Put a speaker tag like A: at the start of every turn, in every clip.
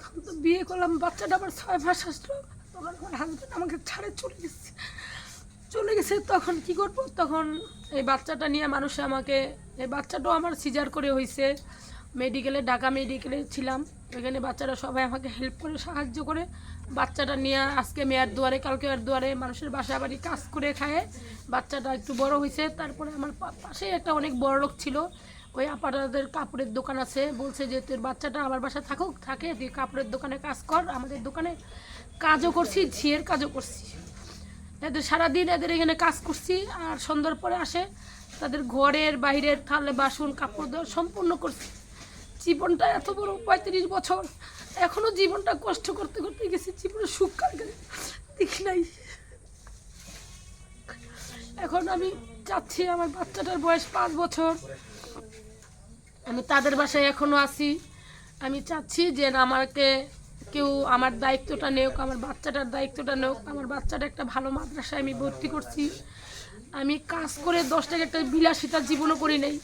A: তখন তো বিয়ে করলাম, বাচ্চাটা আবার ছয় মাস আসলো। তখন আমার হাজব্যান্ড আমাকে ছাড়ে চলে গেছে। চলে গেছে, তখন কি করব? তখন এই বাচ্চাটা নিয়ে মানুষ আমাকে, এই বাচ্চাটাও আমার সিজার করে হয়েছে মেডিকেলে ঢাকা মেডিকেলে ছিলাম। ওইখানে বাচ্চারা সবাই আমাকে হেল্প করে, সাহায্য করে। বাচ্চাটা নিয়ে আজকে মেয়ার দুয়ারে কালকে আর দুয়ারে মানুষের বাসা বাড়ি কাজ করে খায়। বাচ্চাটা একটু বড় হয়েছে তারপরে আমার পা- পাশেই একটা অনেক বড় লোক ছিল। ওই আপারাদের কাপড়ের দোকান আছে, বলছে যে তোর বাচ্চাটা আমার বাসা থাকুক, থাকে তুই কাপড়ের দোকানে কাজ কর, আমাদের দোকানে কাজও করছি, ঝিয়ের কাজও করছি। এদের সারাদিন এদের এখানে কাজ করছি, আর সন্ধ্যার পরে আসে, তাদের ঘরের বাইরের থালে বাসন, কাপড় দেওয়া সম্পূর্ণ করছি। জীবনটা এত বড় পঁয়ত্রিশ বছর, এখনও জীবনটা কষ্ট করতে করতে গেছি, জীবনে সুখ কার গেলে দেখি নাই। এখন আমি চাচ্ছি আমার বাচ্চাটার বয়স পাঁচ বছর। আমি তাদের বাসায় এখনও আছি। আমি চাচ্ছি যে আমাকে কেউ আমার দায়িত্বটা নেওক আমার বাচ্চাটার দায়িত্বটা নেওক আমার বাচ্চাটা একটা ভালো মাদ্রাসায় আমি ভর্তি করছি। আমি কাজ করে দশ টাকা একটা বিলাসিতার জীবনও করি নাই।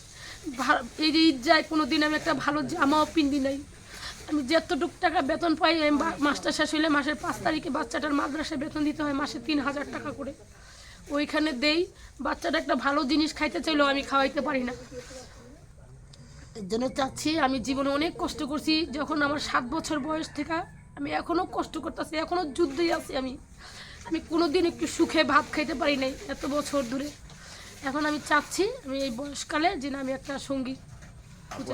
A: এই যে ঈদ যায় কোনো দিন আমি একটা ভালো জামাও পিন্দি নাই। আমি যতটুক টাকা বেতন পাই আমি মাসটা শেষ হইলে মাসের পাঁচ তারিখে বাচ্চাটার মাদ্রাসায় বেতন দিতে হয় মাসে তিন হাজার টাকা করে। ওইখানে দেই, বাচ্চাটা একটা ভালো জিনিস খাইতে চাইলেও আমি খাওয়াইতে পারি না। এর জন্য চাচ্ছি আমি জীবনে অনেক কষ্ট করছি যখন আমার সাত বছর বয়স থেকে আমি এখনও কষ্ট করতেছি এখনও যুদ্ধেই আছি আমি। আমি কোনো দিন একটু সুখে ভাত খাইতে পারি নাই এত বছর ধরে। এখন আমি চাচ্ছি আমি এই বয়সকালে যে না আমি একটা সঙ্গী।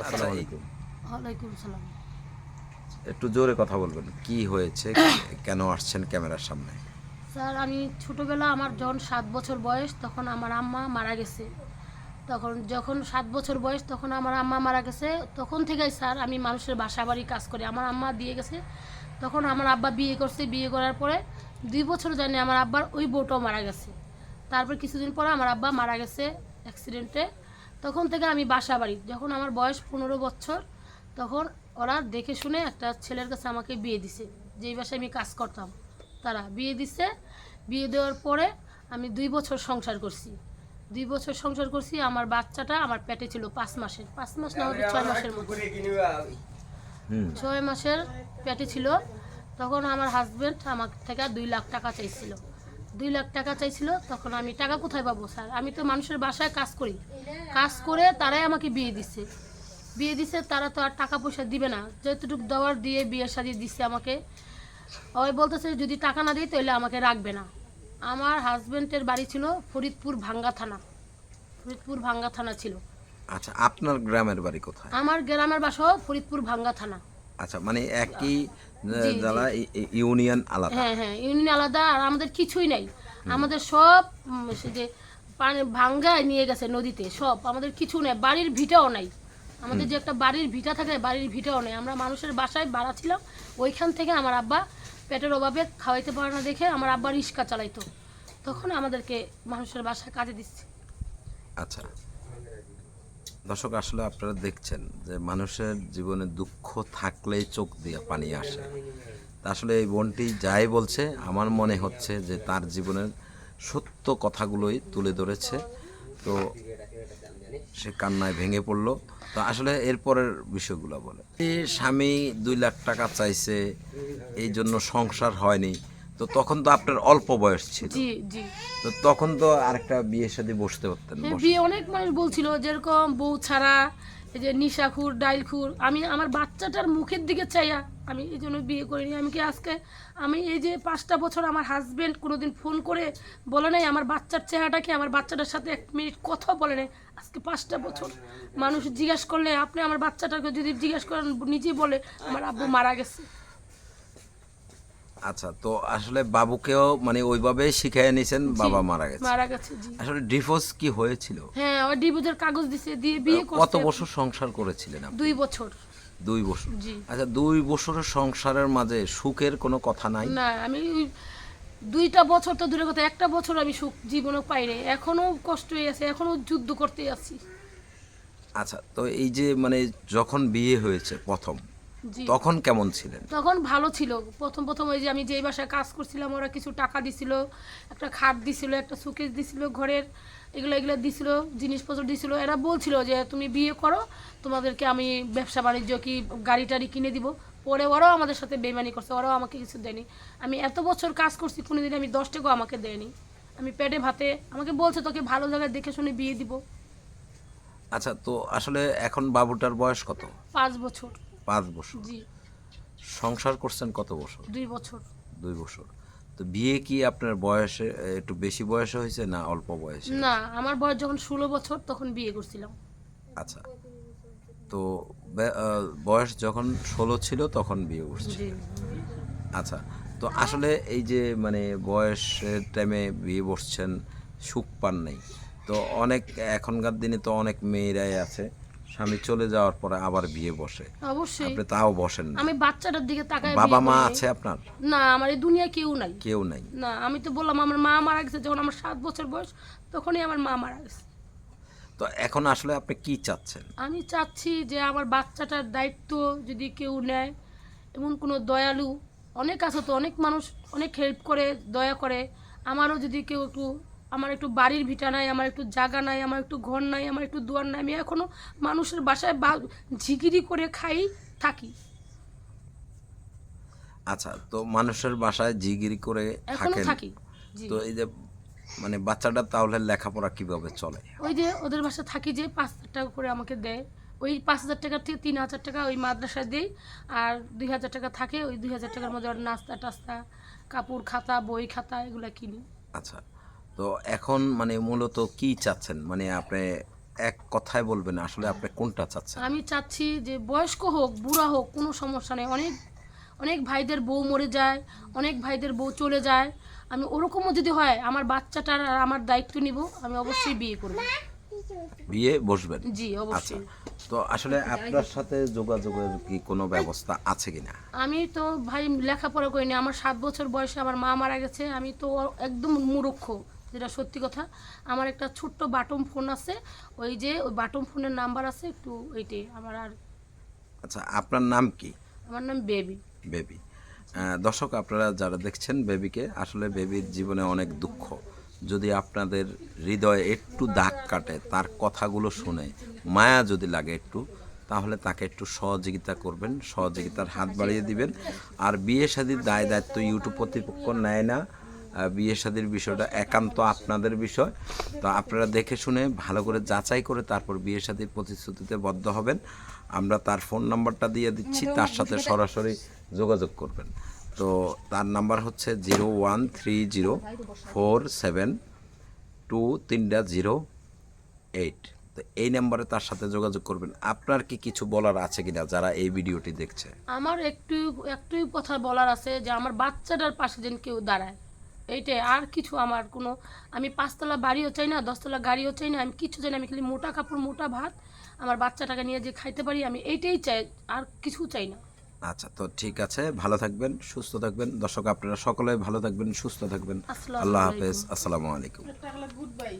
B: আসসালামু।
A: ওয়ালাইকুম সালাম
B: একটু জোরে কথা বলবেন কি হয়েছে কেন আসছেন ক্যামেরার সামনে?
A: স্যার আমি ছোটোবেলা আমার যখন সাত বছর বয়স তখন আমার আম্মা মারা গেছে। তখন যখন সাত বছর বয়স তখন আমার আম্মা মারা গেছে। তখন থেকেই স্যার আমি মানুষের বাসা বাড়ি কাজ করি। আমার আম্মা দিয়ে গেছে। তখন আমার আব্বা বিয়ে করছে। বিয়ে করার পরে দুই বছর জানি আমার আব্বার ওই বউটাও মারা গেছে। তারপর কিছুদিন পরে আমার আব্বা মারা গেছে অ্যাক্সিডেন্টে তখন থেকে আমি বাসা বাড়ি যখন আমার বয়স পনেরো বছর, তখন ওরা দেখে শুনে একটা ছেলের কাছে আমাকে বিয়ে দিছে। যেই বাসায় আমি কাজ করতাম, তারা বিয়ে দিছে। বিয়ে দেওয়ার পরে আমি দুই বছর সংসার করছি। দুই বছর সংসার করছি আমার বাচ্চাটা আমার পেটে ছিল পাঁচ মাসের। পাঁচ মাস না হয়তো ছয় মাসের মতো ছয় মাসের পেটে ছিল। তখন আমার হাজবেন্ড আমার থেকে দুই লাখ টাকা চাইছিল। দুই লাখ টাকা চাইছিল তখন আমি টাকা কোথায় পাবো স্যার? আমি তো মানুষের বাসায় কাজ করি। কাজ করে তারাই আমাকে বিয়ে দিচ্ছে বিয়ে দিছে তারা তো আর টাকা পয়সা দিবে না। যতটুকু দেওয়ার দিয়ে বিয়ে সাজিয়ে দিচ্ছে আমাকে। ওই বলতেছে যদি টাকা না দিই তাহলে আমাকে রাখবে না। আমার হাজবেন্ডের বাড়ি ছিল ফরিদপুর ভাঙ্গা থানা। ফরিদপুর ভাঙ্গা থানা ছিল।
B: আচ্ছা আপনার গ্রামের বাড়ি কোথায়?
A: আমার গ্রামের বাসাও ফরিদপুর ভাঙ্গা থানা।
B: আচ্ছা মানে একই
A: জি।
B: যারা ইউনিয়ন আলাদা?
A: হ্যাঁ হ্যাঁ ইউনিয়ন আলাদা আর আমাদের কিছুই নাই। আমাদের সব যে পানি ভাঙ্গায় নিয়ে গেছে নদীতে সব আমাদের কিছু নেই বাড়ির ভিটাও নাই। আমাদের যে একটা বাড়ির ভিটা থাকে বাড়ির ভিটাও নেই। আমরা মানুষের বাসায় বাড়া ছিলাম ওইখান থেকে আমার আব্বা পেটের অভাবে খাওয়াইতে পারে না দেখে আমার আব্বা রিক্সা চালাইতো। তখন আমাদেরকে মানুষের বাসায় কাজে দিচ্ছে।
B: আচ্ছা। দর্শক, আসলে আপনারা দেখছেন যে মানুষের জীবনে দুঃখ থাকলেই চোখ দিয়ে পানি আসে। আসলে এই বোনটি যাই বলছে, আমার মনে হচ্ছে যে তার জীবনের সত্য কথাগুলোই তুলে ধরেছে। তো সে কান্নায় ভেঙে পড়ল। তো আসলে এরপরের বিষয়গুলো বলে। স্বামী দুই লাখ টাকা চাইছে এই জন্য সংসার হয়নি। তো তখন তো আপনার অল্প বয়স ছিল।
A: জি জি।
B: তো তখন তো আরেকটা বিয়ের সাথে বসতে পারতেন
A: হ্যাঁ, বিয়ে অনেক মানুষ বলছিল যেরকম বউ ছাড়া এই যে নিশাখুর ডাইলখুর আমি আমার বাচ্চাটার মুখের দিকে চাইয়া আমি এই জন্য বিয়ে করিনি। আমি কি আজকে আমি এই যে পাঁচটা বছর আমার হাজব্যান্ড কোনোদিন ফোন করে বলে নাই, আমার বাচ্চার চেহারাটা কি আমার বাচ্চাটার সাথে এক মিনিট কথা বলে নেই? আজকে পাঁচটা বছর মানুষ জিজ্ঞাসা করলে, আপনি আমার বাচ্চাটাকে যদি জিজ্ঞাসা করেন নিজেই বলে, আমার আব্বু মারা গেছে।
B: আচ্ছা তো আসলে বাবুকেও মানে ওইভাবে শিখিয়ে নিয়েছেন বাবা মারা গেছে।
A: মারা গেছে জি।
B: আসলে ডিভোর্স কি হয়েছিল?
A: হ্যাঁ ওই ডিভোর্সের কাগজ দিছে দিয়ে বিয়ে করতে কত
B: বছর সংসার করেছিলেন আপনি?
A: দুই বছর।
B: দুই বছর।
A: জি।
B: আচ্ছা দুই বছরের সংসারের মাঝে সুখের কোনো কথা নাই?
A: না আমি দুইটা বছর তো দূরের কথা একটা বছর আমি সুখ জীবনে পাইনি এখনও কষ্ট হয়ে আছে এখনও যুদ্ধ করতে আছি।
B: আচ্ছা তো এই যে মানে যখন বিয়ে হয়েছে প্রথম তখন কেমন ছিলেন?
A: তখন ভালো ছিল। প্রথম প্রথম ওই যে আমি যেই বাসায় কাজ করছিলাম ওরা কিছু টাকা দিছিল একটা খাট দিছিল একটা সুকেস দিছিল ঘরের এগুলো এগুলো দিছিল জিনিসপত্র দিছিল। এরা বলছিল যে তুমি বিয়ে করো তোমাদেরকে আমি ব্যবসা বাণিজ্য কি গাড়ি টাড়ি কিনে দিব। পরে ওরাও আমাদের সাথে বেমানি করছে ওরাও আমাকে কিছু দেয়নি। আমি এত বছর কাজ করছি কোনো কোনোদিন আমি দশ টাকাও আমাকে দেয়নি। আমি পেটে ভাতে আমাকে বলছে তোকে ভালো জায়গায় দেখে শুনে বিয়ে দিব।
B: আচ্ছা তো আসলে এখন বাবুটার বয়স কত?
A: পাঁচ বছর।
B: পাঁচ বছর।
A: জি।
B: সংসার করছেন কত বছর?
A: দুই বছর।
B: দুই বছর। তো বিয়ে কি আপনার বয়সে একটু বেশি বয়সে হয়েছে না অল্প বয়সে
A: না আমার বয়স যখন ষোলো বছর তখন বিয়ে করছিলাম।
B: আচ্ছা। তো বয়স যখন ষোলো ছিল তখন বিয়ে করছে আচ্ছা। তো আসলে এই যে মানে বয়সের টাইমে বিয়ে বসছেন সুখ পান নাই। তো অনেক এখনকার দিনে তো অনেক মেয়েরাই আছে। স্বামী চলে যাওয়ার পরে আবার বিয়ে বসে।
A: অবশ্যই।
B: আপনি তাও বসেন না।
A: আমি বাচ্চাটার দিকে তাকাই
B: বাবা মা আছে আপনার?
A: না আমার এই দুনিয়ায় কেউ নাই।
B: কেউ নাই।
A: না আমি তো বললাম আমার মা মারা গেছে যখন আমার সাত বছর বয়স তখনই আমার মা মারা গেছে।
B: তো এখন আসলে আপনি কি চাচ্ছেন?
A: আমি চাচ্ছি যে আমার বাচ্চাটার দায়িত্ব যদি কেউ নেয় এমন কোনো দয়ালু অনেক আছে তো অনেক মানুষ অনেক হেল্প করে দয়া করে। আমারও যদি কেউ একটু আমার একটু বাড়ির ভিটা নাই আমার একটু জায়গা নাই আমার একটু ঘর নাই আমার একটু দুয়ার নাই আমি এখনও মানুষের বাসায় বা ঝিগিরি করে খাই থাকি।
B: আচ্ছা তো মানুষের বাসায় জিগিরি করে থাকেন।
A: থাকি
B: তো এই যে মানে বাচ্চাটা তাহলে লেখাপড়া কীভাবে চলে?
A: ওই যে ওদের বাসায় থাকি যে পাঁচ হাজার টাকা করে আমাকে দেয়। ওই পাঁচ হাজার টাকা থেকে তিন হাজার টাকা ওই মাদ্রাসায় দিই আর দুই হাজার টাকা থাকে ওই দুই হাজার টাকার মধ্যে নাস্তা টাস্তা কাপড় খাতা বই খাতা এগুলো কিনি।
B: আচ্ছা তো এখন মানে মূলত কি চাচ্ছেন? মানে আপনি এক কথায় বলবেন আসলে আপনি কোনটা চাচ্ছেন?
A: আমি চাচ্ছি যে বয়স্ক হোক বুড়া হোক কোনো সমস্যা নেই। অনেক অনেক ভাইদের বউ মরে যায় অনেক ভাইদের বউ চলে যায়। আমি ওরকমও যদি হয় আমার বাচ্চাটার আর আমার দায়িত্ব নিব আমি অবশ্যই বিয়ে করব।
B: বিয়ে বসবেন?
A: জি
B: আচ্ছা।
A: অবশ্যই
B: তো আসলে আপনার সাথে যোগাযোগের কি কোনো ব্যবস্থা আছে কিনা?
A: আমি তো ভাই লেখাপড়া করিনি আমার সাত বছর বয়সে আমার মা মারা গেছে। আমি তো একদম মূর্খ। যেটা সত্যি কথা আমার একটা ছোট্ট বাটম ফোন আছে ওই যে ওই বাটম ফোনের নাম্বার আছে একটু ওইটাই আমার আর
B: আচ্ছা আপনার নাম কি?
A: আমার নাম বেবি।
B: বেবি। দর্শক আপনারা যারা দেখছেন বেবিকে আসলে বেবির জীবনে অনেক দুঃখ। যদি আপনাদের হৃদয়ে একটু দাগ কাটে তার কথাগুলো শুনে মায়া যদি লাগে একটু তাহলে তাকে একটু সহযোগিতা করবেন সহযোগিতার হাত বাড়িয়ে দিবেন। আর বিয়ে শাদির দায় দায়িত্ব ইউটিউব কর্তৃপক্ষ নেয় না। বিয়ে শাদির বিষয়টা একান্ত আপনাদের বিষয়। তো আপনারা দেখে শুনে ভালো করে যাচাই করে তারপর বিয়ে শাদির প্রতিশ্রুতিতে বদ্ধ হবেন। আমরা তার ফোন নাম্বারটা দিয়ে দিচ্ছি, তার সাথে সরাসরি যোগাযোগ করবেন। তো তার নাম্বার হচ্ছে zero one three zero four seven two তিনটা জিরো এইট। তো এই নাম্বারে তার সাথে যোগাযোগ করবেন। আপনার কি কিছু বলার আছে কিনা যারা এই ভিডিওটি দেখছে?
A: আমার একটু, একটুই কথা বলার আছে যে আমার বাচ্চাটার পাশে যেন কেউ দাঁড়ায়। এইটাই। আর কিছু আমার কোনো আমি পাঁচতলা বাড়িও চাই না দশতলা গাড়িও চাই না আমি কিছু চাই না আমি খালি মোটা কাপড় মোটা ভাত আমার বাচ্চাটাকে নিয়ে যে খাইতে পারি আমি এইটাই চাই আর কিছু চাই না।
B: আচ্ছা তো ঠিক আছে ভালো থাকবেন সুস্থ থাকবেন। দর্শক আপনারা সকলে ভালো থাকবেন সুস্থ থাকবেন। আল্লাহ হাফেজ আসসালামু আলাইকুম।
A: Good bye